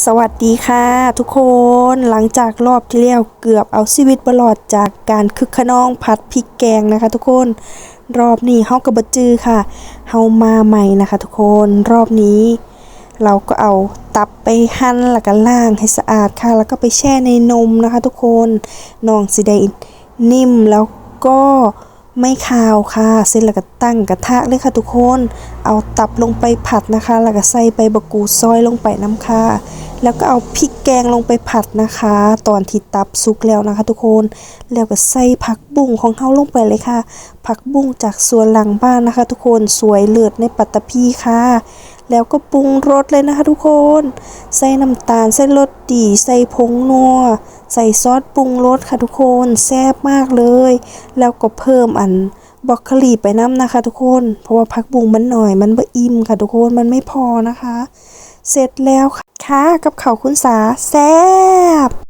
สวัสดีค่ะทุกคนหลังจากรอบที่แล้วเกือบเอาชีวิตบรอดจากการคึกขนองผัดพริกแกงนะคะ ทุกคนรอบนี้เฮากระบจือค่ะเฮามาใหม่นะคะ ทุกคนรอบนี้ เราก็เอาตับไปหั่นแล้วก็ล้างให้สะอาดค่ะ แล้วก็ไปแช่ในนมนะคะ ทุกคนน้องสิได้นิ่มแล้วก็ ไม่คาวค่ะ เสร็จแล้วก็ตั้งกระทะเลยค่ะทุกคน เอาตับลงไปผัดนะคะ แล้วก็ใส่ใบบกรูดซอยลงไปน้ำค่ะ แล้วก็เอาพริกแกงลงไปผัดนะคะ ตอนที่ตับสุกแล้วนะคะ ทุกคน แล้วก็ใส่ผักบุ้งของเฮาลงไปเลยค่ะ ผักบุ้งจากสวนหลังบ้านนะคะ ทุกคน สวยเลิศในปัตตพีค่ะ แล้วก็ปรุงรสเลยนะคะทุกคน ใส่น้ำตาลใส่รสดี ใส่ผงนัว ใส่ซอสปรุงรสค่ะทุกคนแซ่บมากเลย แล้วก็เพิ่มอันบอกโคลีไปน้ำนะคะ ทุกคน เพราะว่าผักบุ้งมันหน่อย มันบ่อิ่มค่ะทุกคนมันไม่พอนะคะ เสร็จแล้วค่ะกับข้าคุณสาแซ่บ